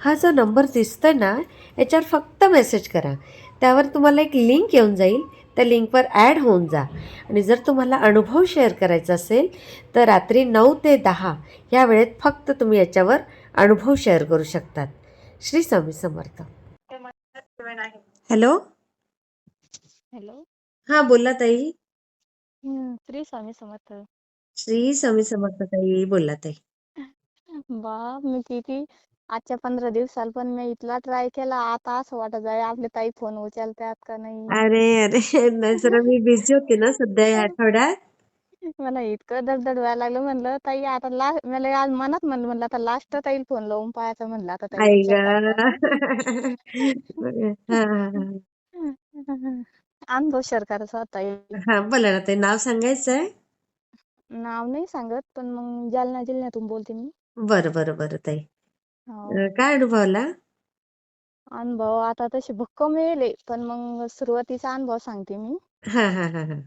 हा जो नंबर दिसतोय ना याच्यावर फक्त मेसेज करा. त्यावर तुम्हाला एक लिंक येऊन जाईल. त्या लिंकवर ॲड होऊन जा. आणि जर तुम्हाला अनुभव शेअर करायचा असेल तर रात्री नऊ ते दहा या वेळेत फक्त तुम्ही याच्यावर अनुभव शेअर करू शकतात. श्री स्वामी समर्थ. हॅलो हॅलो हां बोला ताई. श्री स्वामी समर्थ. श्री स्वामी समर्थ ताई बोला ताई. बाप मी किती आजच्या पंधरा दिवसाला पण मी इथला ट्राय केला. आता असं वाटत आहे आपले ताई फोन उचलतात का नाही? अरे अरे नाही जरा मी बिझी होते ना सध्या या आठवड्यात. मला इतकं दडदड व्हायला लागलं. म्हणलं ताई आता लास्ट मला आज मनात म्हणलं म्हणलं आता लास्ट ताईल फोन लावून पाहायचं म्हणलं आता ताई आई ग. अनुभव शेअर करायचा होता हा बोला ना ताई नाव सांगायचंय? नाव नाही सांगत पण मग जालना जिल्ह्यातून बोलते मी. बरं बरं बरं ताई. हो. अं, काय अनुभवला? अनुभव आता तसे भक्कम येले पण मग सुरुवातीचा अनुभव सांगते मी. हा हा हा हा.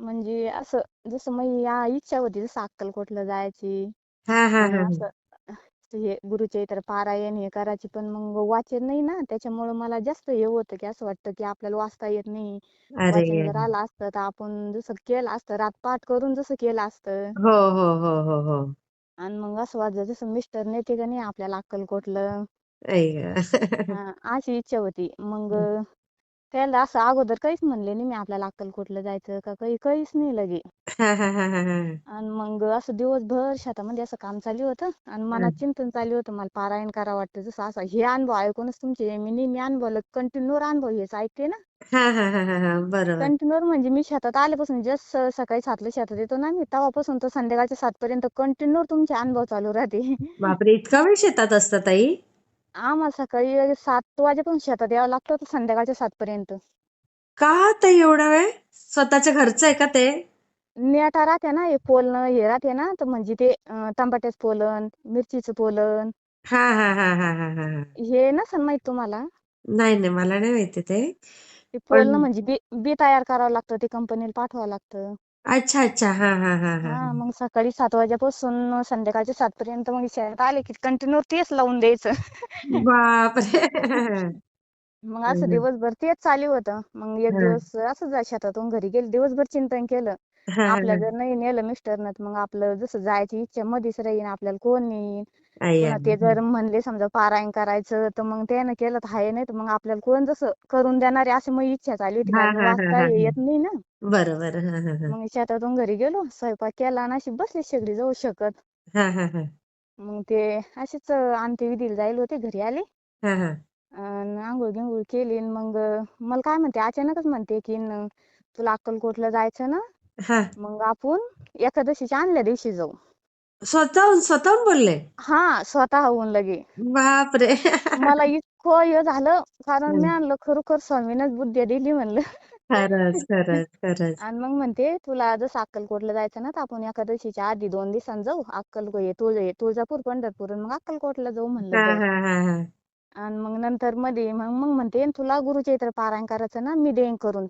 म्हणजे असं जसं मग या इच्छा होती जसं अक्कलकोटला जायची हा हा आणि हा असं हे गुरुचे इतर पारायण हे करायची पण मग वाचन नाही ना त्याच्यामुळे मला जास्त हे होतं की असं वाटतं की आपल्याला वाचता येत नाही. अरे वाचन जर आलं असतं तर आपण जसं केलं असतं रातपाठ करून जसं केलं असतं. हो हो हो हो हो. आणि मग असं वाटतं जसं मिस्टर नेते का नाही आपल्याला अक्कलकोटला. अशी इच्छा होती. मग त्याला असं अगोदर काहीच म्हणले नाही मी आपल्याला अक्कलकोटला जायचं का काही काहीच नाही लगे. हा हा हा हा हा. आणि मग असं दिवसभर शेतामध्ये असं काम चालू होतं आणि मनात चिंतन चालू होतं मला पारायण करावं वाटतं. जसं असं हे अनुभव ऐकूनच तुमचे मी नेहमी अनुभवलं. कंटिन्यू अनुभव हेच ऐकते ना? हा हा हा हा हा बरोबर. म्हणजे मी शेतात आल्यापासून जस्ट सकाळी सातला शेतात येतो ना मी तेव्हापासून तर संध्याकाळच्या सात पर्यंत कंटिन्यू तुमचे अनुभव चालू राहते. बापरे इतका वेळ शेतात असता ताई? आम्हाला सकाळी सात वाजेपासून शेतात यावं लागतं तर संध्याकाळच्या सात पर्यंत का ताई एवढा वेळ? स्वतःच्या घरचं आहे का ते? नेटा राहते ना हे पोलन हे राहते ना तर म्हणजे ते अं, टमाट्याचं पोलन मिरचीचं पोलन. हा हा हा हा हा हा हा. हे नसेल माहीत तुम्हाला? नाही नाही मला नाही माहिती ते. ते पण पोलन म्हणजे बी बी तयार करावं लागतं ते कंपनीला पाठवावं लागतं. अच्छा अच्छा. हा हा हा हा हा मग सकाळी सात वाजेपासून संध्याकाळच्या सात पर्यंत मग शेतात आले की कंटिन्यू तेच लावून द्यायचं. बापरे! मग असं दिवसभर तेच चालू होतं. मग एक हा. दिवस असं जा शेतातून घरी गेले दिवसभर चिंतन केलं. हा आपल्या हा. जर नाही नेलं मिस्टरनं तर मग आपलं जसं जायची इच्छा मध्येच राहीन आपल्याला कोण नेईन? पुन्हा ते जर म्हणले समजा पारायण करायचं तर मग त्यानं केलं तर हाय नाही तर मग आपल्याला कोण जसं करून देणारे अशी मग इच्छा चालू होती. कारण हा हा वाचता हा येत नाही ना. बरोबर. हा हा हा. मग शेतातून घरी गेलो स्वयंपाक केला आणि अशी बसली शेगडी जाऊ शकत. हा हा हा. मग ते अशीच अंत्यविधीला जायला होते घरी आले. हा हा. अन आंघोळ गिंघोळ केली मग मला काय म्हणते अचानकच म्हणते की न तुला अक्कलकोटला जायचं ना? हा. मग आपण एकादशीच्या आणल्या दिवशी जाऊ. स्वतःहून स्वतःहून बोलले? हा स्वतःहून लगे. बापरे. मला इतकं हे झालं कारण मी. आणलं खरोखर स्वामीनच बुद्धी दिली म्हणलं. खरंच खरंच खरंच. आणि मग म्हणते तुला जसं अक्कलकोटला जायचं ना तर आपण एकादशीच्या आधी दोन दिवसांनी जाऊ. अक्कलकोट तुळजा हे तुळजापूर पंढरपूर. आणि मग अक्कलकोटला जाऊ म्हणलं आणि मग नंतर मध्ये मग मग म्हणते तुला गुरुचरित्र पारायण करायचं ना मी देईन करून.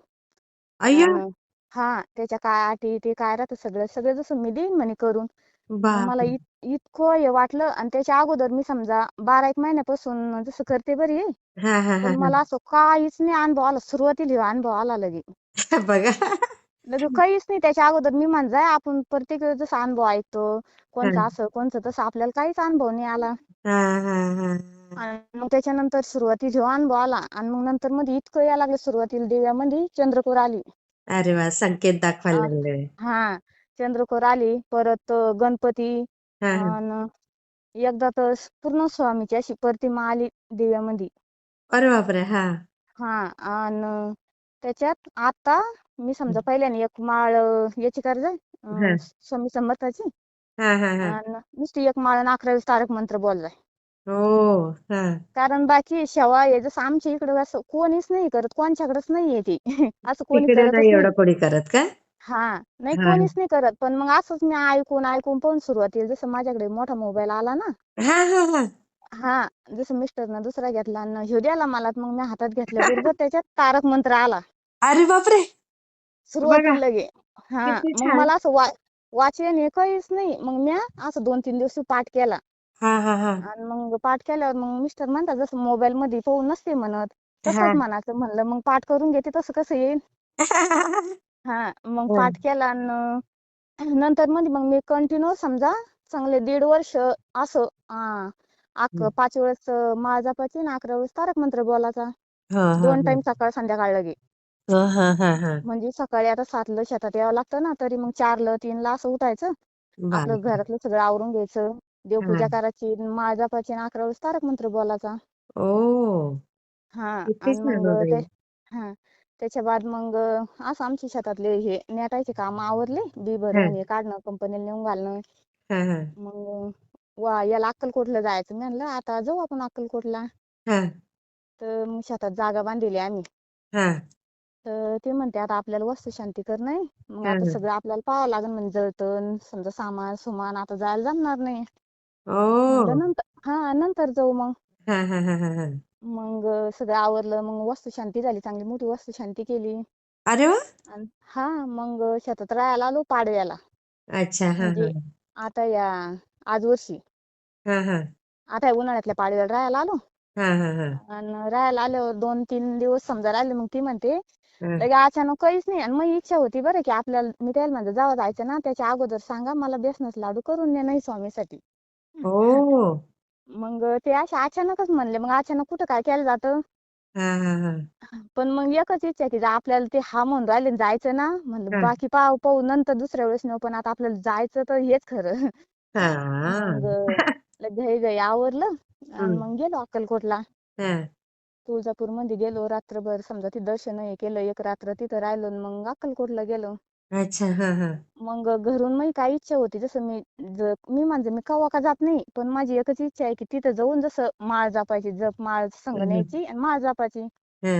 हा त्याच्या काय अटी ते काय राहतं सगळं सगळं जसं मी देईन म्हणे करून. मग मला बापरे. इत- इतकं हे वाटलं आणि त्याच्या अगोदर मी समजा बारा एक महिन्यापासून जसं करते बरी. हा हा हा पण मला असं काहीच नाही अनुभव आला. सुरुवातीला ह्यो अनुभव आला लगे. हा बघा. लगे काहीच नाही. त्याच्या अगोदर मी म्हणजाय आपण प्रत्येक वेळेस जसं अनुभव ऐकतो कोणचं असं कोणचं तसं आपल्याला काहीच अनुभव नाही आला. हा हा हा. आणि मग त्याच्यानंतर सुरुवातीला ह्यो अनुभव आला आणि मग नंतर मध्ये इतकं यायला लागलं सुरुवातीला देव्यामध्ये चंद्रकोर आली. अरे वा संकेत दाखवायला लागले. हा. चंद्रकोर आली परत गणपती आणि एकदा तर पूर्ण स्वामीची अशी प्रतिमा आली दिव्यामध्ये. अरे बापरे! हा. हा आणि त्याच्यात आता मी समजा पहिल्याने एक माळ याची कर्ज हा. स्वामी समर्थाची. हा हा हा. आणि नुसती एक माळ आणि अकरावी तारक मंत्र बोललाय. हो हा. कारण बाकी शेवा हे जसं आमच्या इकडं असं कोणीच नाही करत कोणच्याकडेच नाहीये ते. असं कोणी तिकडे करतच नाही नाही. एवढं कोणी करत का? हा. नाही हा. कोणीच नाही करत. पण मग असंच मी ऐकून ऐकून पण सुरुवातीला जसं माझ्याकडे मोठा मोबाईल आला ना. हा हा हा. हा. जसं मिस्टरनं दुसरा घेतला आणि ह्यो द्याला मला तर मग मी हातात घेतल्याबरोबर त्याच्यात तारक मंत्र आला. अरे बापरे! सुरुवातीला लगे. हा. किती मग छान. मला असं वा वाचन हे काहीच नाही. मग मी असं दोन तीन दिवस पाठ केला. हा हा हा. आणि मग पाठ केल्यावर मग मिस्टर म्हणतात जसं मोबाईल मध्ये पाहून नसते म्हणत हा. तसंच म्हणायचं म्हणलं मग पाठ करून घेते तसं कसं येईल? हा मग हा. पाठ केला आणि नंतर मध्ये मग मी कंटिन्यू समजा चांगले दीड वर्ष असं हा अक. पाच वेळेस माळ जपायची आणि अकरा वेळेस तारक मंत्र बोलायचा हा हा दोन हा टाइम सकाळ संध्याकाळ लगे हा हा हा हा म्हणजे सकाळी आता सातला शेतात यावं लागतं ना तरी मग चारला तीनला असं उठायचं आपलं. घरातलं सगळं आवरून घ्यायचं देवपूजा हा. करायची माळ जपायची आणि अकरा वेळेस तारक मंत्र बोलायचा हा किती आणि छान मग हो ते ताई. हा त्याच्या बाद मग असं आमच्या शेतातले हे नेटायचे काम आवरले बी भरण हे. काढणं कंपनीला नेऊन घालणं. हा हा. मग वा याला अक्कलकोटला जायचं म्हणलं आता जाऊ आपण अक्कलकोटला. हा. तर मग शेतात जागा बांधलेली आम्ही. हा. तर ते म्हणते आता आपल्याला वास्तुशांती करणं आहे मग आता. सगळं आपल्याला पाहावं लागेल म्हणजे जळतण समजा सामान सुमान आता जायला जमणार नाही. ओ. म्हणलं नंतर हा नंतर जाऊ मग. हा हा हा हा हा. मग सगळं आवरलं. मग वास्तुशांती झाली. चांगली मोठी वास्तुशांती केली. अरे वा! हा मग शेतात राहायला आलो पाडव्याला. अच्छा. हा हा. म्हणजे आता या आज वर्षी हा हा. आता या उन्हाळ्यातल्या पाडव्याला राहायला आलो. हा हा हा. आणि राहायला आल्यावर दोन तीन दिवस समजा राहिले मग ती म्हणते हा. लगे अचानक काहीच नाही. आणि मग इच्छा होती बरं की आपल्याला मी त्याला म्हणजे जेव्हा जायचं ना त्याच्या अगोदर सांगा मला बेसनच लाडू करून दे नाही स्वामीसाठी. ओ! मग ते असे अचानकच म्हणले मग अचानक कुठं काय केलं जातं? हा हा हा. पण मग एकच इच्छा की आपल्याला ते हा म्हणून राहिले न जायचं ना म्हणलं हा. बाकी पाहू पाहू नंतर दुसऱ्या वेळेस नेऊ पण आता आपल्याला जायचं तर हेच खरं. मग हा घाई घाई आवरलं आणि हम्म. मग गेलो अक्कलकोटला. हा. तुळजापूरमध्ये गेलो रात्रभर समजा ते दर्शन हे केलं एक रात्र तिथं राहिलो आणि मग अक्कलकोटला गेलो. अच्छा हा हा. मग घरून माझी काय इच्छा होती जसं मी ज- मी म्हणजे मी कवा का जात नाही पण माझी एकच इच्छा आहे की तिथं जाऊन जसं माळ जपायची जप माळ संग. न्यायची आणि माळ जपायची. हा.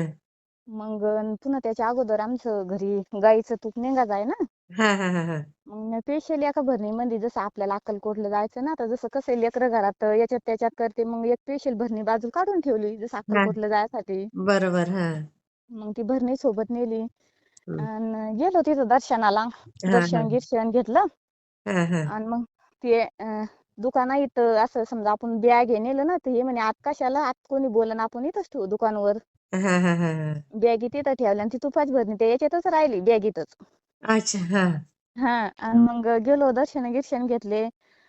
मग पुन्हा त्याच्या अगोदर आमचं घरी गाईचं तूप निघाच आहे ना. हा हा हा हा. मग मी स्पेशल एका भरणीमध्ये जसं आपल्याला अक्कलकोटला जायचं ना तर जसं कसं लेकरं घरात याच्यात त्याच्यात करते मग एक स्पेशल भरणी बाजू काढून ठेवली जसं अक्कलकोटला जायसाठी. बरोबर हा. मग ती भरणी सोबत नेली. आणि गेलो तिथं दर्शनाला. दर्शन गिर्शन घेतलं. आणि मग ते अं, दुकानात असं समजा आपण बॅग हे नेलं ना तर हे म्हणे आत कशाला? आत कोणी बोलन आपण इथंच ठेवू दुकानावर. बॅगी तिथं ठेवल्या आणि ती तुपाची भरणी ते याच्यातच राहिली बॅगीतच अच्छा हा. हा आणि मग गेलो दर्शन गिर्शन घेतले.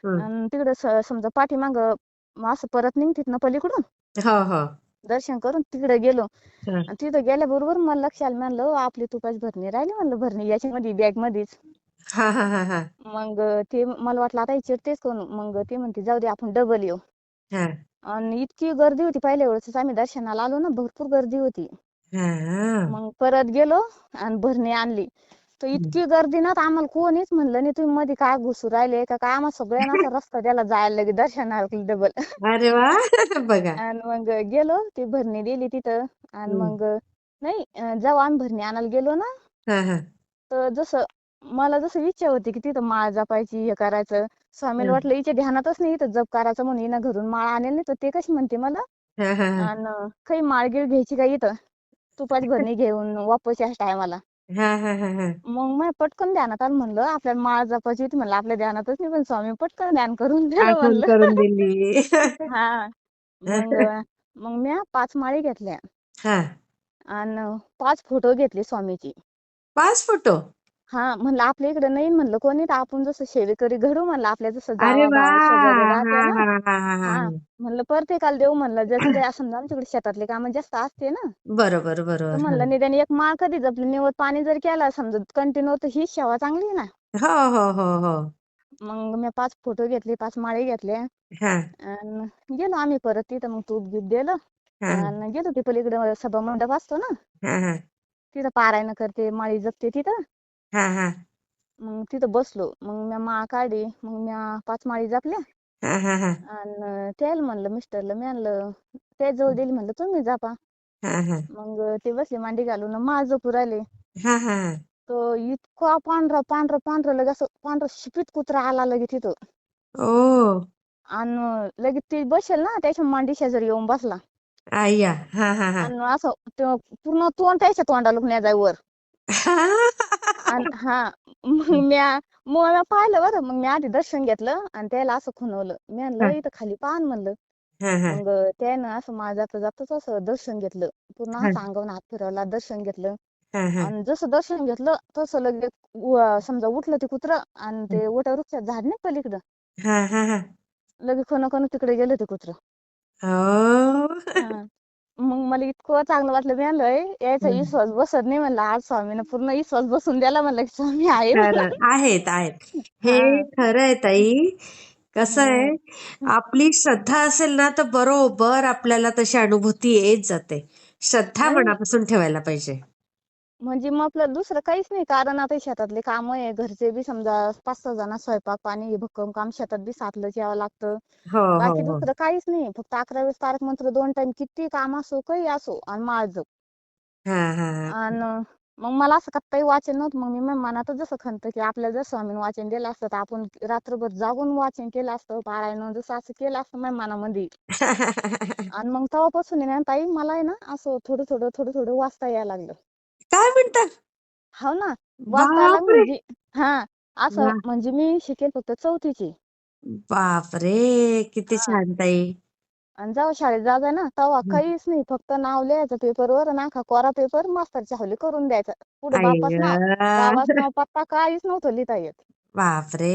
आणि तिकडं समजा पाठीमाग असं परत निघतात ना पलीकडून? हो हो. दर्शन करून तिकडे गेलो. आणि तिथं गेल्याबरोबर मला लक्षात आलं म्हणलं "ओ, आपली तुपाची भरणी राहिली म्हणलं भरणी याच्यामध्ये बॅग मध्येच. मग ते मला वाटलं आता चिडतेच कोण मग ते म्हणते जाऊ दे आपण डबल येऊ. हा. आणि इतकी गर्दी होती पहिल्या वेळेस आम्ही दर्शनाला आलो ना भरपूर गर्दी होती. मग परत गेलो आणि भरणी आणली. तर इतकी गर्दी ना तर आम्हाला कोणीच म्हणलं नाही तुम्ही मध्ये काय घुसू राहिले? का काय आम्हाला सगळ्यांना असा रस्ता द्यायला जायला लगे दर्शनाला डबल अरे वा! बघा. आणि मग गेलो ती भरणी दिली तिथं. आणि. मग नाही जेव्हा आम्ही भरणी आणायला गेलो ना. हा हा. तर जसं मला जसं इच्छा होती की तिथं माळ जपायची हे करायचं. स्वामीला. वाटलं हिच्या ध्यानातच नाही इथं जप करायचं म्हणून हिनं घरून माळ आणेल नाही. तर ते कशी म्हणते मला हा हा हा. आणि काही माळगीळ घ्यायची का इथं? तुपाची भरणी घेऊन वापस टायमाला. हा हा हा हा. मग मग पटकन ध्यानात आलं म्हणलं आपल्याला माळ जपायची होती म्हणलं आपल्या ध्यानातच नाही पण स्वामी पटकन ध्यान करून दिलं आठवण म्हणलं. करून दिली. हा मग मग मी पाच माळी घेतल्या. हा. आणि पाच फोटो घेतले स्वामीची. पाच फोटो? हा म्हणलं आपल्या इकडे नाही म्हणलं कोणी तर आपण जसं सेवेकरी घडू म्हणलं आपल्या जसं अरे वा! शेजारी हा राहते ना? हा हा हा हा हा. म्हणलं प्रत्येकाला देऊ म्हणलं ज्याचं ते समजा आमच्याकडे शेतातले कामं जास्त असते ना? बरोबर तर बरोबर हा. म्हणलं निदान एक माळ कधी जपली निवड पाणी जर केला समजा कंटिन्यू तर ही सेवा चांगली आहे ना? हो हो हो हो. मग मी पाच फोटो घेतले पाच माळी घेतल्या हा. आणि गेलो आम्ही परत तिथं मग तूप गीत दिलं. हा. आणि गेलो ते पलीकडे सभा मंडप असतो ना? हा हा. तिथं पारायण करते माळी जपते तिथं. हा हा. मग तिथं बसलो. मग मी माळ काढली. मग मी पाच माळी जपल्या हा हा हा. आणि त्याला म्हणलं मिस्टरला मी आणलं. ते जवळ दिली म्हणलं तुम्ही जपा हा हा. मग ते बसले मांडी घालून माळ जपू राहिले. हा हा तो इतका पांढरा पांढरा पांढरा लगे असं पांढरा शिपीत कुत्रा आला लगे तिथं ओ. आणि लगेच ती बसेल ना त्याच्या मांडी शेजारी येऊन बसला. आय्या. हा हा हा. आणि असं ते पूर्ण तोंड त्याच्या तोंडाला जाय वर. आणि हा मग म्या मला पाहिलं बरं मग मी आधी दर्शन घेतलं आणि त्याला असं खुणवलं. मी. म्हणलं इथं खाली पाहा ना म्हणलं. मग त्यानं असं माझं जाता जाताच असं दर्शन घेतलं. पूर्ण. असं अंगावर हात फिरवला दर्शन घेतलं. आणि जसं दर्शन घेतलं तसं लगेच समजा उठलं ते कुत्रं आणि ते ओट्या वृक्षात झाड नाही पलीकडं? लगेच कोणा कोणा तिकडे गेलं ते कुत्रं. मग मला इतकं चांगलं वाटलं मी म्हणलं यायचा हम्म. विश्वास बसत नाही म्हणलं आज स्वामीनं पूर्ण विश्वास बसून द्याला म्हणलं की स्वामी आहे म्हणलं खरं आहेत आहेत. हे हा. खरं आहे ताई. कसं आहे हम्म. आपली श्रद्धा असेल ना तर बरोबर आपल्याला तशी अनुभूती येत जाते. श्रद्धा मनापासून ठेवायला पाहिजे. म्हणजे मग आपलं दुसरं काहीच नाही. कारण आता शेतातले काम आहे. घरचे बी समजा पाच सहा जण स्वयंपाक पाणी हे भक्कम काम शेतात बी सातलंच यावं लागतं. हो हो बाकी हो. दुसरं काहीच नाही. फक्त अकरा वेळेस तारक मंत्र दोन टाइम किती काम असो काही असो आणि माझं हा हा हा. आणि मग मला असं काही वाचन नव्हतं. मग मी मनातच जसं खंत की आपल्याला जर स्वामीनं वाचन दिलं असतं तर आपण रात्रभर जागून वाचन केलं असतं. पारायण जसं असं केलं असतं माझ्या मनामध्ये. आणि मग तेव्हापासून आहे ना ताई मला आहे ना असं थोडं थोडं थोडं थोडं वाचता यायला लागलं. काय म्हणतात? हो ना बापरे! म्हणजे हा असं वा. म्हणजे मी शिकेल फक्त चौथीची. बापरे! किती हा. छान ताई. आणि जेव्हा शाळेत जायचं ना तेव्हा हं. काहीच नाही फक्त नाव लिहायचं पेपरवर आणि अख्खा कोरा पेपर मास्तरच्या हवली करून द्यायचा. पुढे आई बापाचं नाव बाबाचं ग. नाव पत्ता काहीच नव्हतं लिहिता येत. बापरे!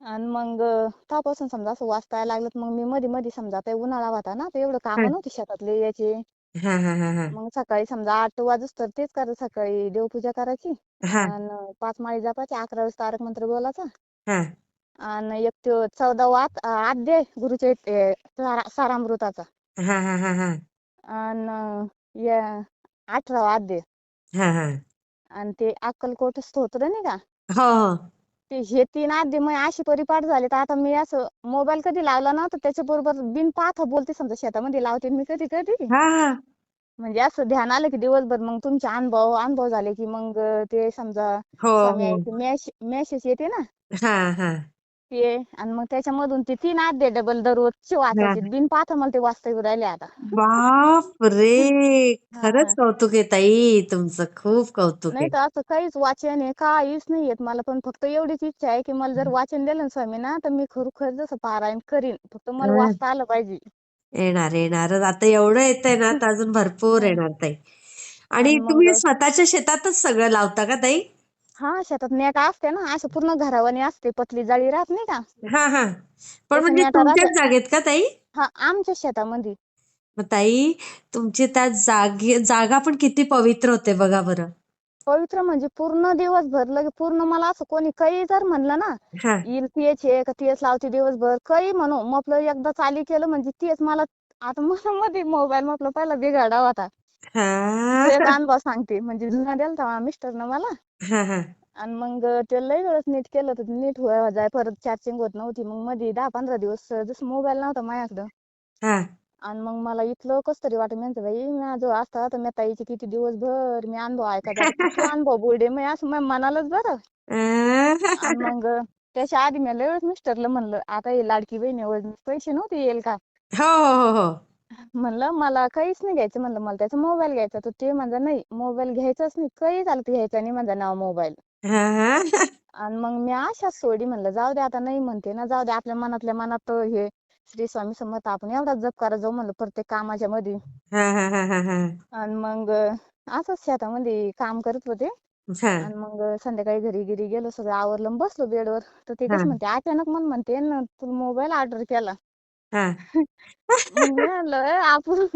आणि मग अं, तेव्हापासून समजा असं वाचता यायला लागलं तर मग मी मध्ये मध्ये समजा ते उन्हाळा होता ना तर एवढं हा. कामं नव्हती शेतातले याचे हा हा हा हा. मग सकाळी समजा आठ वाजूस तर तेच करायचं सकाळी देवपूजा करायची हा. आणि पाच माळी जपायची अकरा वाजता तारक मंत्र बोलायचा. हा. आणि एक तो चौदा वात आद्य गुरुचे ते सारा- सारामृताचा. हा हा हा हा. आणि या अध्याय हा हा. आणि ते अक्कलकोट स्तोत्र नाही का? हो हो. ते हे तीन अध्याय मग अशी परिपाठ झाले तर आता मी असं मोबाईल कधी लावला ना तर त्याच्याबरोबर बिन पाहता बोलते समजा शेतामध्ये लावते मी कधी कधी. हा हा. म्हणजे असं ध्यान आलं की दिवसभर मग तुमचे अनुभव अनुभव झाले की मग ते समजा हो हो. मेसेज मेसेज येते ना. हा हा. ते आणि मग त्याच्यामधून ते तीन अध्याय डबल दररोजचे वाचायचे बिन पाहता मला ते वाचता येऊ राहिले आता. बाप रे खरंच कौतुक आहे ताई तुमचं खूप कौतुक नाही आहे. तर असं काहीच वाचन आहे काहीच नाही येत मला पण फक्त एवढीच इच्छा आहे की मला जर वाचन दिलं ना स्वामी ना तर मी खरोखर जसं पारायण करीन फक्त मला वाचता आलं पाहिजे. येणार येणार. आता एवढं येतंय ना तर अजून भरपूर. येणार ताई. आणि तुम्ही स्वतःच्या शेतातच सगळं लावता का ताई? हा शेतात नेट असते ना असं पूर्ण घरावानी असते पतली जाळी राहत नाही का? हा हा. पण म्हणजे तुमच्याच जागेत का ताई? हा आमच्या शेतामध्ये. मग ताई तुमची त्या जागे जागा पण किती पवित्र होते बघा बरं. पवित्र म्हणजे पूर्ण दिवसभर लगे पूर्ण मला असं कोणी काही जर म्हणलं ना हा. येईल तेच आहे का तेच लावते दिवसभर काही म्हणू मग आपलं एकदा चाली केलं म्हणजे तेच मला आता मला मध्ये मोबाईल म्हटलं पहिला बिघाडा होता. हा तो अनुभव सांगते. म्हणजे जुना दिलता मिस्टरनं मला. हा हा. आणि मग ते लय वेळेस नीट केलं तर नीट व्हाय जाय. परत चार्जिंग होत नव्हती. मग मध्ये दहा पंधरा दिवस जसं मोबाईल नव्हता माझ्याकडं. हा. आणि मग मला इतकं कस तरी वाटत म्हणते बाई माझं असता तर मी ताईचे किती दिवसभर मी अनुभव ऐका जाते किती अनुभव बोलले मी असं माझ्या मनालाच बरं. आणि मग त्याच्या आधी मी लय वेळेस मिस्टरला म्हणलं आता हे लाडकी बहीण योजनेत पैसे नव्हते येईल का? हो हो हो हो. म्हणलं मला काहीच नाही घ्यायचं म्हणलं. मला त्याचा मोबाईल घ्यायचा तर ते म्हणलं नाही मोबाईल घ्यायचाच नाही. काही झालं तर घ्यायचा नाही माझं नाव मोबाईल आणि मग मी अशाच सोडी म्हणलं जाऊ दे आता नाही म्हणते ना. जाऊ दे आपल्या मनातल्या मनात हे श्री स्वामी समर्थ आपण एवढा जप करा जाऊ म्हणलं प्रत्येक कामाच्या मध्ये आणि मग असंच शेतामध्ये काम करत होते. आणि मग संध्याकाळी घरी घरी गेलो सगळं आवरलं बसलो बेडवर. तर ते कशी म्हणते अचानक मन म्हणते ना तू मोबाईल ऑर्डर केला. हा. मी म्हणलं "ए, आपण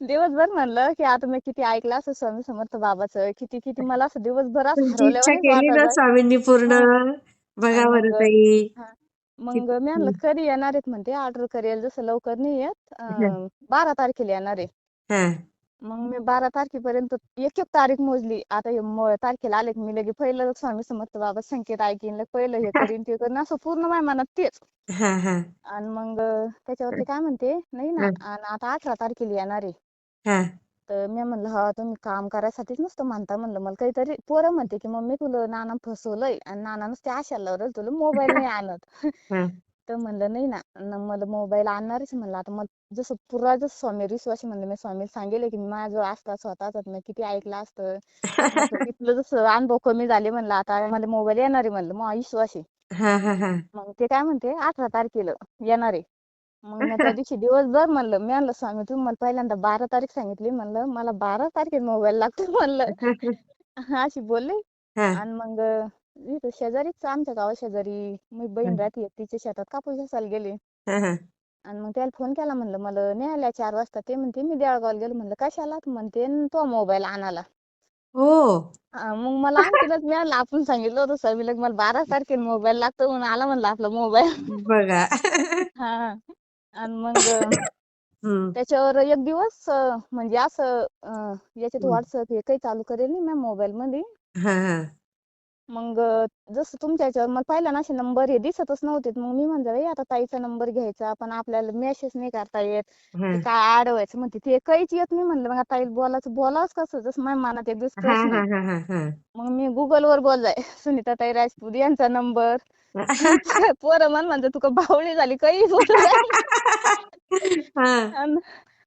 दिवसभर म्हणलं की आता मी किती ऐकलं असं स्वामी समर्थ बाबाचं किती किती मला असं दिवसभर असं तुमची इच्छा हरवल्यावानीच केली ना वाटायचं स्वामींनी पूर्ण हा. बघा बरं मग ताई. हा. मग किती मी म्हणलं कधी येणार आहेत? म्हणते ऑर्डर करेल जसं लवकर नाही येत अं, बारा तारखेला येणार आहे. हा. मग मी बारा तारखेपर्यंत एक एक तारीख मोजली. आता हे म- तारखेला आले की मी लगे पहिलं स्वामी समर्थ बाबा संकेत ऐकीन लगे पहिलं हे करीन ते करीन असं पूर्ण माझ्या मनात तेच. हा हा. आणि मग त्याच्यावरती काय म्हणते नाही ना हा. आणि आता अठरा तारखेला येणार आहे. हा. तर मी म्हणलं हा तुम्ही काम करायसाठीच नुसतं म्हणता म्हणलं. मला काहीतरी पोरं म्हणते की मम्मी तुला नाना फसवलंय. आणि नाना नुसते आशाला लावलं तुला मोबाईल नाही आणत. हा. तर म्हणलं नाही ना न मला मोबाईल आणणारच म्हणलं. आता मला जसं पुरा जसं स्वामीवर विश्वास म्हणलं मी स्वामीला सांगेल की माझ्याजवळ असता स्वतःच मी किती ऐकलं असतं. तिथलं जसं अनुभव कमी झाले म्हणलं आता मला मोबाईल येणार आहे म्हणलं मग विश्वास आहे मग ते काय म्हणते अठरा तारखेला येणार आहे. मग मी त्या दिवशी दिवसभर म्हणलं मी म्हणलं स्वामी तुम्ही मला पहिल्यांदा बारा तारीख सांगितली म्हणलं मला बारा तारखेला मोबाईल लागतो म्हणलं. अशी बोलले. आणि मग इथं शेजारीच आमच्या गावा शेजारी मी बहीण. राहते तिच्या शेतात कापूस वेचायला गेले. हा हा. आणि मग त्याला फोन केला म्हणलं मला न्यायला चार वाजता. ते म्हणते मी देळगावला गेलो. म्हणलं कशाला? तर म्हणते "न तो मोबाईल आणायला. हो. मग मला आणखीनच मिळालं आपण सांगितलं होतं की मला बारा तारखेला मोबाईल लागतो म्हणून आला म्हणलं आपला मोबाईल बघा. हा आणि मग अं, हम्म त्याच्यावर एक दिवस अं, म्हणजे असं अं, याच्यात. व्हॉट्सअप हे काही चालू करेल नाही मी मोबाईल मध्ये. हा हा. मग जसं तुमच्या याच्यावर मला पहिला ना असे नंबर हे दिसतच नव्हते. मग मी म्हणलं "बाई, आता ताईचा नंबर घ्यायचा. पण आपल्याला मेसेज नाही करता येत. ते काय अडवायचं म्हणते. ते काहीच येत नाही म्हणलं. मग ताईला बोलायचं बोलावंच कसं? जसं माझ्या मनात एक दिवस प्रश्न मग मी गुगल वर बोललाय सुनीताताई राजपूत यांचा नंबर. पोरं म्हण म्हणजे तुका बावळी झाली? काही बोलू हा.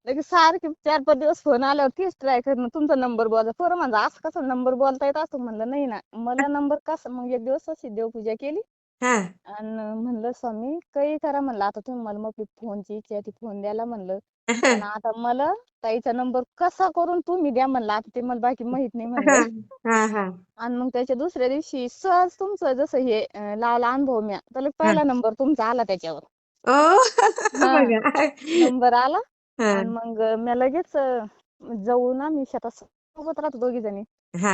लगेच सारखे चार पाच दिवस फोन आल्यावर तीच ट्राय करणं तुमचा नंबर बोला पोरं म्हणजे असं कसं नंबर बोलता येत असं म्हणलं नाही ना. मला नंबर कसा? मग एक दिवस अशी देवपूजा केली. हा. आणि म्हणलं स्वामी काही करा म्हणलं आता तुम्ही मला मग फोनची इच्छा ती फोन द्यायला म्हणलं. पण आता मला ताईचा नंबर कसा करून तुम्ही द्या म्हणलं आता ते मला बाकी माहीत नाही म्हणलं. हा हा आणि मग त्याच्या दुसऱ्या दिवशी सहज तुमचं जसं हे अं, लावला अनुभव म्या तर पहिला नंबर तुमचा आला त्याच्यावर. ओ. हा. बघा. नंबर आला. आणि मग मी लगेच अं, जाऊन आम्ही शेतात सोबत राहतो दोघी जणी. हा.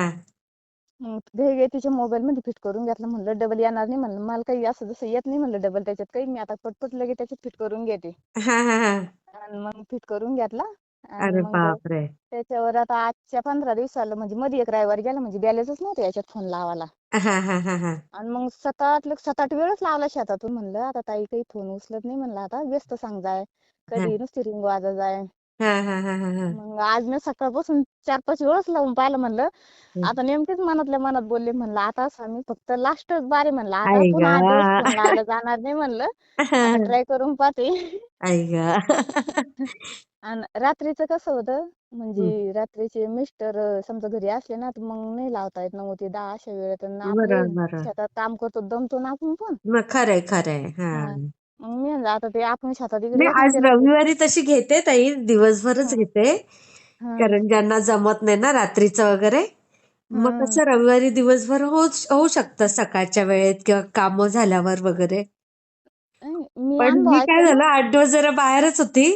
मग घे तिच्या मोबाईल मध्ये फिट करून घेतलं म्हणलं डबल येणार नाही म्हणलं मला काही असं जसं येत नाही म्हणलं डबल त्याच्यात काही मी आता पटपट लगे त्याच्यात फिट करून घेते. हा हा हा. आणि मग फिट करून घेतला. अरे बापरे! त्याच्यावर आता आजच्या पंधरा दिवसाला म्हणजे मध्ये एक रविवार गेला म्हणजे बॅलन्सच नव्हतं याच्यात फोन लावायला. हा हा हा हा. आणि मग सात आठ सात आठ वेळच लावला शेतातून म्हणलं आता ताई काही फोन उचलत नाही म्हणलं आता व्यस्त सांग जाय. कधी नुसती रिंग वाजत जाय. हा हा हा हा हा. मग आज मी सकाळपासून चार पाच वेळच लावून पाहिलं म्हणलं. हं. आता नेमकीच मनातल्या मनात बोलले म्हणलं आता असं मी फक्त लास्टच बारी म्हणलं आता आई पुन्हा आठ दिवस गा. फोन लावला जाणार नाही म्हणलं. आता ट्राय करून पाहते. आई ग. आणि रात्रीचं कसं होतं म्हणजे रात्रीचे मिस्टर समजा घरी असले ना तर मग नाही लावता येत नऊ ते दहा अशा वेळेत आणि शेतात काम करतो दमतो ना आपण पण. मग खरंय खरंय. हा. हा. मग मी म्हणलं आता ते आपण शेतात इकडे आज नाही रात्री- रविवारी तशी घेते ताई दिवसभरच हा. घेते. हा. कारण ज्यांना जमत नाही ना रात्रीचं वगैरे मग हम्म. कसं रविवारी दिवसभर होऊ होऊ शकतं सकाळच्या वेळेत किंवा कामं झाल्यावर वगैरे. नाही, मी पण अनुभव मी काय झालं आठ दिवस जरा बाहेरच होती.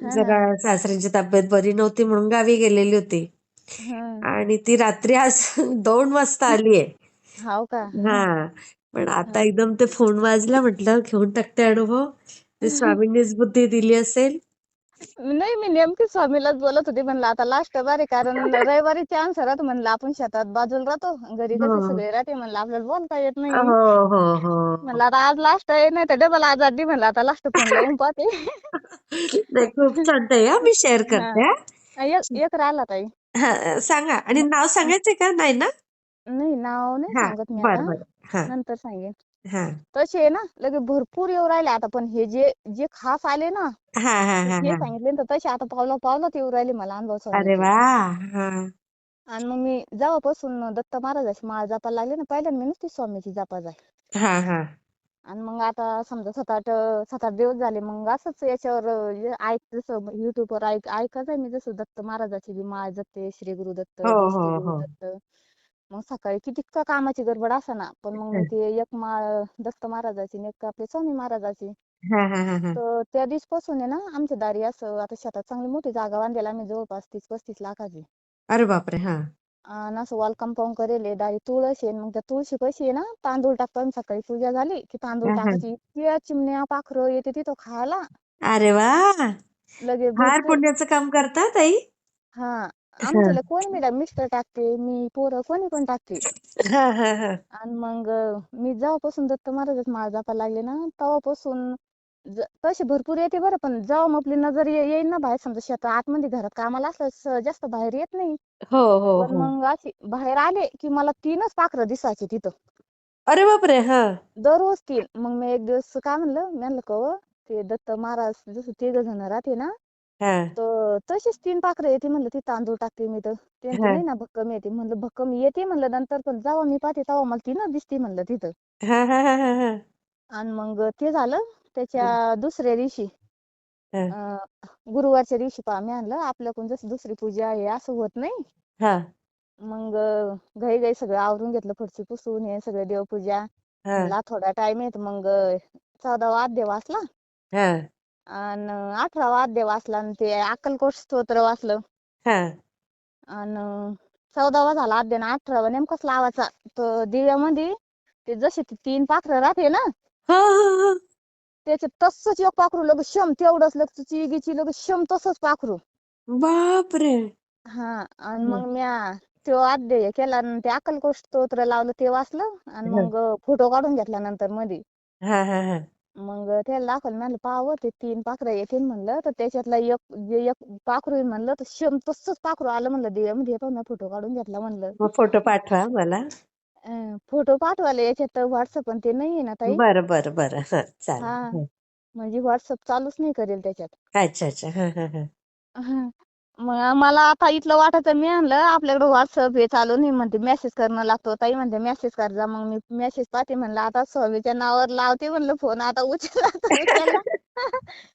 हा, जरा सासऱ्यांची तब्येत बरी नव्हती म्हणून गावी गेलेली होती. हा. आणि ती रात्री आज दोन वाजता आलीये हाव का? हा. पण आता एकदम ते फोन वाजला म्हटलं घेऊन टाकते अनुभव. ते स्वामींनीच बुद्धी दिली असेल. नाही मी नेमकी स्वामीलाच बोलत होते. म्हणलं आता लास्ट बारे कारण रविवारी चान्स राहतो म्हणलं आपण शेतात बाजूला राहतो. घरी कसे हो. सगळे राहते. म्हणलं आपल्याला बोलता येत नाही. हो हो म्हणलं आता आज लास्ट आहे नाही तर डबल आज आधी म्हणलं आता लास्ट फोन लावून पाहते. खूप छान ताई मी शेअर करते. एक राहिला ताई. सांगा. आणि नाव सांगायचंय का? नाही ना? नाही नाव नाही सांगत मी नंतर सांगेन. हा. तसे ना लगे भरपूर येऊ राहिले आता पण हे जे जे खास आले ना हा हा हा हे हा. सांगितले ना तर तसे आता पावला पावलाच येऊ राहिले मला अनुभव अरे स्वामीचे वा! हा. आणि मग मी जेव्हापासून दत्त महाराजाची माळ जपायला लागले ना पहिल्यांदा मी नुसती स्वामीची जपा जाय. हा हा. आणि मग आता समजा सात आठ सात आठ दिवस झाले मग असंच याच्यावर हे ऐक जसं युट्यूबवर ऐक ऐकत आहे मी जसं दत्त महाराजाची बी माळ जपते श्री गुरु दत्त हो जय श्री हो. गुरु हो दत्त. मग सकाळी किती का कामाची गडबड ना पण मग मी ते एक माळ दत्त महाराजाची आणि एक आपले स्वामी महाराजाची. हा हा हा हा. तर त्या दिवसपासून आहे ना आमच्या दारी असं आता शेतात चांगली मोठी जागा बांधायला आम्ही जवळपास तीस पस्तीस लाखाची. अरे बापरे! हा. आणि असं वॉल कंपाऊंड करेल दारी तुळस आहे मग त्या तुळशी कशी आहे ना तांदूळ टाकतो आम्ही सकाळी पूजा झाली की तांदूळ हा, हा. टाकायची इतक्या चिमण्या पाखरं येते तिथं खायला. अरे वा लगे फार भरपूर पुण्याचं काम करता ताई? हा. आमच्याला कोणी मिळा मिस्टर टाकते मी पोरं कोणी पण टाकते. हा हा हा. आणि मग मी जेव्हापासून दत्त महाराजात माळ जपायला लागले ना तेव्हापासून तसे भरपूर येते बरं पण जेव्हा मग आपली नजर ये- येईल ना बाहेर समजा शेतात आतमध्ये घरात कामाला असलं स- जास्त बाहेर येत नाही. हो हो पण हो. मग अशी बाहेर आले की मला तीनच पाखरं दिसायची तिथं. अरे बापरे! हा. दररोज तीन. मग मी एक दिवस काय म्हणलं मी म्हणलं कव ते दत्त महाराज जसं तिघ जण राहते ना हा. तर तशीच तीन पाखरं येते म्हणलं ती तांदूळ टाकते मी तर. त्यांची हा. नाही ना भक्कम येते म्हणलं भक्कम येते म्हणलं नंतर पण जेव्हा मी पाहते तेव्हा मला ती ना दिसते म्हणलं तिथं. हा हा हा हा हा. आणि मग ते झालं त्याच्या दुसऱ्या दिवशी हा. गुरुवारच्या दिवशी पहा मी आणलं आपल्याकडून जसं दुसरी पूजा आहे असं होत नाही. हा. मग घाई घाई सगळं आवरून घेतलं फरशी पुसून हे सगळं देवपूजा. हा. म्हणलं थोडा टाइम येत मग चौदावा अध्याय वाचला हा. आणि अठरावा अध्याय वाचला आणि ते अक्कलकोट स्तोत्र वाचलं. हा. आणि चौदावा झाला अध्याय आणि अठरावा नेमकाच लावायचा. तर दिव्यामध्ये ते जसे ते तीन पाखरं राहते ना? हा हा हा. त्याचे तसंच एक पाखरू लगेच शम तेवढंच लगेच चिगीची लगेच शम तसंच पाखरू. बापरे! हा आणि. मग म्या तो अध्याय केला आणि ते अक्कलकोट स्तोत्र लावलं ते वाचलं. आणि. मग फोटो काढून घेतला नंतर मध्ये हा हा हा. मग त्याला दाखवलं म्हणलं पाहावं ते तीन पाखरं येतील म्हणलं तर त्याच्यातला एक जे एक पाखरू म्हणलं तर शम तसंच पाखरू आलं म्हणलं दिव्यामध्ये येतो ना फोटो काढून घेतला म्हणलं. मग फोटो पाठवा मला. फोटो पाठवायला याच्यात व्हॉट्सअप पण ते नाहीये ना ताई? बरं बरं बरं. हा हा. चालेल म्हणजे व्हॉट्सअप चालूच नाही करेल त्याच्यात. हा. अच्छा अच्छा. हा हा हा. हा. मग मला आता इथलं वाटत मी आणलं आपल्याकडे व्हॉट्सअप हे चालू नाही म्हणते मेसेज करणं लागतो ताई म्हणते मेसेज कर जा मग मी मेसेज पाहते म्हणलं आता स्वामीच्या नावावर लावते म्हणलं फोन आता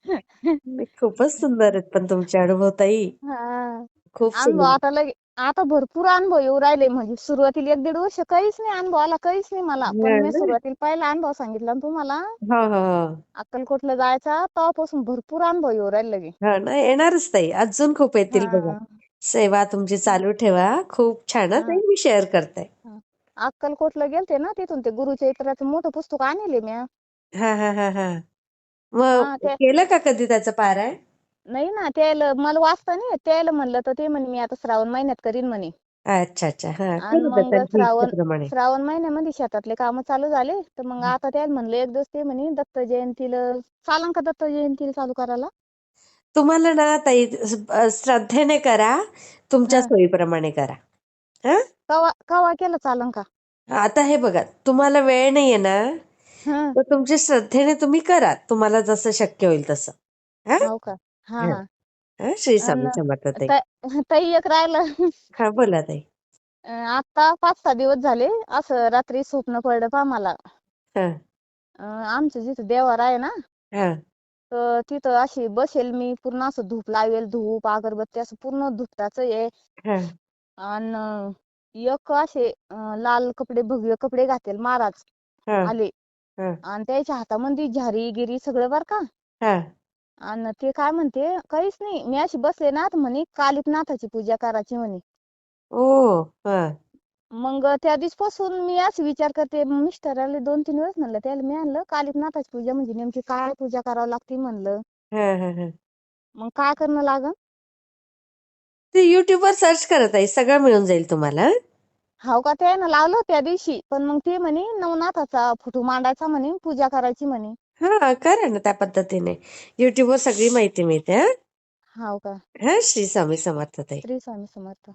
नाही, खूपच सुंदर आहेत पण तुमचे अनुभव ताई. हा. खूप अनुभव आता लगे आता भरपूर अनुभव येऊ राहिले. म्हणजे सुरुवातीला एक दीड वर्ष काहीच नाही अनुभव आला काहीच नाही मला. पण मी? सुरुवातीला पहिला अनुभव सांगितला ना तुम्हाला. हो हो हो. अक्कलकोटला जायचा तेव्हापासून भरपूर अनुभव येऊ राहिले लगे हो येणारच ताई. अजून खूप येतील बघा. सेवा तुमची चालू ठेवा. खूप छान आहे. ताई. मी शेअर करते. अक्कलकोटला गेलते ना तिथून ते गुरुचरित्राचं मोठं पुस्तक आणले मी. हा हा हा हा. मग केलं का कधी त्याचं पारायण? नाही ना त्याला मला वाचता नाही येत. त्याला म्हणलं तर ते म्हणे मी आता श्रावण महिन्यात करीन म्हणे. अच्छा अच्छा. हा आणि मग श्रावण श्रावण महिन्यामध्ये शेतातले काम चालू झाले. तर मग आता त्याला म्हणलं एक दिवस ते म्हणे दत्त जयंतीला चालन का दत्त जयंतीला चालू करायला? तुम्हाला ना ताई अ, श्रद्धेने करा. तुमच्या हा. सोयीप्रमाणे करा. कवा कवा केलं चालन का? आता हे बघा तुम्हाला वेळ नाहीये ना हा. तर तुमच्या श्रद्धेने तुम्ही करा. तुम्हाला जसं शक्य होईल तसं. हा? हो का? हा हा. हा. हा, श्री स्वामी अन समर्थ ताई. एक राहिलं. हा बोला ताई? अं, आता पाच सहा दिवस झाले असं रात्री स्वप्न पडलं पहा मला हा. अं, आमचं जिथं देवार आहे ना हा. तर तिथं अशी बसेल मी पूर्ण असं धूप लावेल धूप अगरबत्ती असं पूर्ण धुपटाचं आहे. हा. आणि एक असे अं, लाल कपडे भगवे कपडे घातेल महाराज हा. आले. हा. आणि त्याच्या हातामध्ये झारी गिरी सगळं बर का? हा. आणि ते काय म्हणते काहीच नाही. मी अशी बसले ना तर म्हणे कालिकनाथाची पूजा करायची म्हणे. ओ हा मग त्या दिवसपासून मी असं विचार करते मिस्टराला दोन तीन वेळेस म्हणलं त्याला मी आणलं कालिकनाथाची पूजा म्हणजे नेमकी काय पूजा करावं लागते म्हणलं. हा हा हा. मग काय करणं लागन? ते YouTube वर सर्च करत आहे सगळं मिळून जाईल तुम्हाला. हाव का त्यानं लावलं त्या दिवशी. पण मग ते म्हणे नवनाथाचा फोटो मांडायचा म्हणे पूजा करायची म्हणे. हा करा ना त्या पद्धतीने. YouTube वर सगळी माहिती मिळते हा. हाव का? हा श्री स्वामी समर्थ ताई. श्री स्वामी समर्थ.